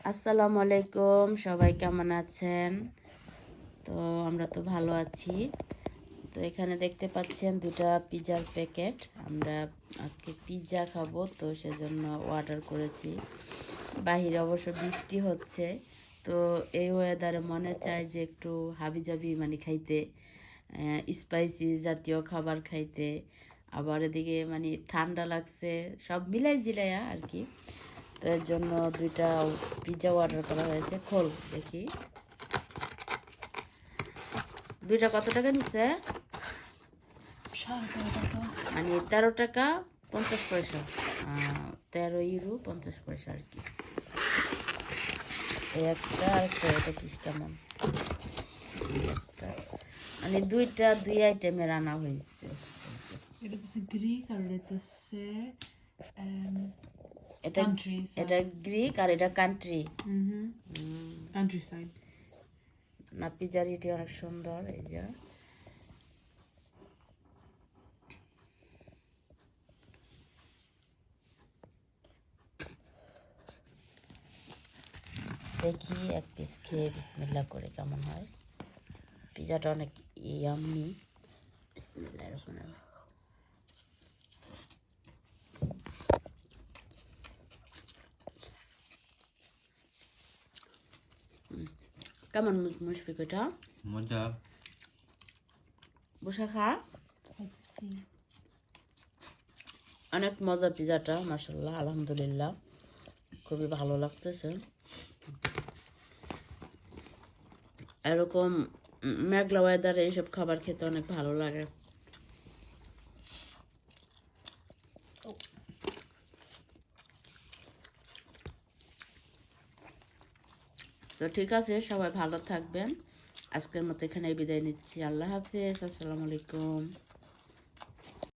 আসসালামু আলাইকুম, সবাই কেমন আছেন? তো আমরা তো ভালো আছি। তো এখানে দেখতে পাচ্ছেন দুটা পিৎজার প্যাকেট। আমরা আজকে পিৎজা খাব, তো সেজন্য অর্ডার করেছি। বাহিরে অবশ্য বৃষ্টি হচ্ছে, তো এই ওয়েদারে মনে চায় যে একটু হাবিজাবি মানে খাইতে স্পাইসি জাতীয় খাবার খাইতে। আবার এদিকে মানে ঠান্ডা লাগছে, সব মিলাই জিলাইয়া আর কি। তো এর জন্য দুইটা পিৎজা অর্ডার করা হয়েছে। খোল দেখি। দুইটা কত টাকা নিচ্ছে? মানে তেরো টাকা পঞ্চাশ পয়সা। তেরো ইউরো পঞ্চাশ পয়সা আর কি। একটা আর একটা এটা কি কেমন? একটা। মানে দুইটা দুই আইটেমে আনা হয়েছে। এটা হচ্ছে গ্রিক আর এটা হচ্ছে এটা কান্ট্রি এটা গ্রিক আর এটা কান্ট্রি কান্ট্রি সাইড না পিজার এটি অনেক সুন্দর এই যে। দেখি এক পিস খেয়ে বিসমিল্লা করে কেমন হয়। পিজাটা অনেক ইয়াম্মি বিসমিল্লা এরকম কেমন মুচমুচ এটা মজা বসে খা খাইতেছি অনেক মজা পিজাটা মাসাল্লাহ আলহামদুলিল্লাহ। খুবই ভালো লাগতেছে। এরকম মেঘলা ওয়েদারে এইসব খাবার খেতে অনেক ভালো লাগে। তো ঠিক আছে, সবাই ভালো থাকবেন। আজকের মতো এখানে বিদায় নিচ্ছি। আল্লাহ হাফিজ, আসসালামু আলাইকুম।